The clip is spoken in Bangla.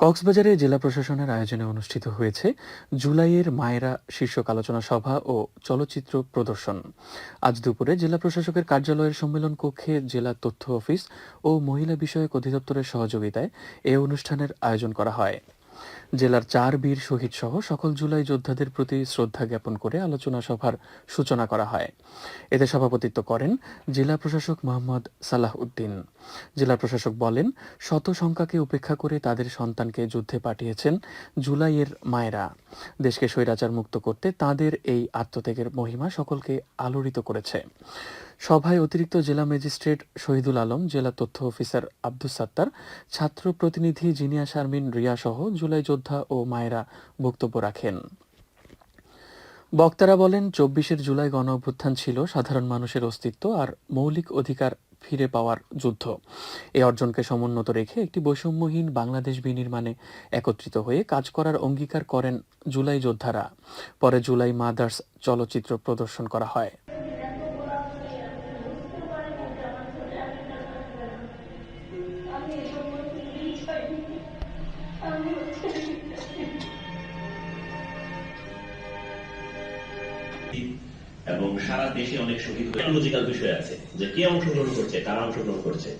কক্সবাজারে জেলা প্রশাসনের আয়োজনে অনুষ্ঠিত হয়েছে জুলাইয়ের মায়েরা শীর্ষক আলোচনা সভা ও চলচ্চিত্র প্রদর্শন। আজ দুপুরে জেলা প্রশাসকের কার্যালয়ের সম্মেলন কক্ষে জেলা তথ্য অফিস ও মহিলা বিষয়ক অধিদপ্তরের সহযোগিতায় এ অনুষ্ঠানের আয়োজন করা হয়। জেলার চার বীর শহীদ সহ সকল জুলাই যোদ্ধাদের প্রতি শ্রদ্ধা জ্ঞাপন করে আলোচনা সভার সূচনা করা হয়। এতে সভাপতিত্ব করেন জেলা প্রশাসক মোহাম্মদ সালাহ উদ্দিন। জেলা প্রশাসক বলেন, শত সংখ্যাকে উপেক্ষা করে তাদের সন্তানকে যুদ্ধে পাঠিয়েছেন জুলাইয়ের মায়েরা। দেশকে স্বৈরাচার মুক্ত করতে তাদের এই আত্মত্যাগের মহিমা সকলকে আলোড়িত করেছে। সভায় অতিরিক্ত জেলা ম্যাজিস্ট্রেট শহীদুল আলম, জেলা তথ্য অফিসার আব্দুস সাত্তার, ছাত্র প্রতিনিধি জিনিয়া শারমিন রিয়া সহ জুলাই যোদ্ধা ও মায়েরা বক্তব্য রাখেন। বক্তারা বলেন, চব্বিশের জুলাই গণ অভ্যুত্থান ছিল সাধারণ মানুষের অস্তিত্ব আর মৌলিক অধিকার ফিরে পাওয়ার যুদ্ধ। এই অর্জনকে সমুন্নত রেখে একটি বৈষম্যহীন বাংলাদেশ বিনির্মাণে একত্রিত হয়ে কাজ করার অঙ্গীকার করেন জুলাই যোদ্ধারা। পরে জুলাই মাদার্স চলচ্চিত্র প্রদর্শন করা হয়। এবং সারা দেশে অনেক শহীদ বিষয় আছে যে কে অংশগ্রহণ করছে কারা অংশগ্রহণ করছে।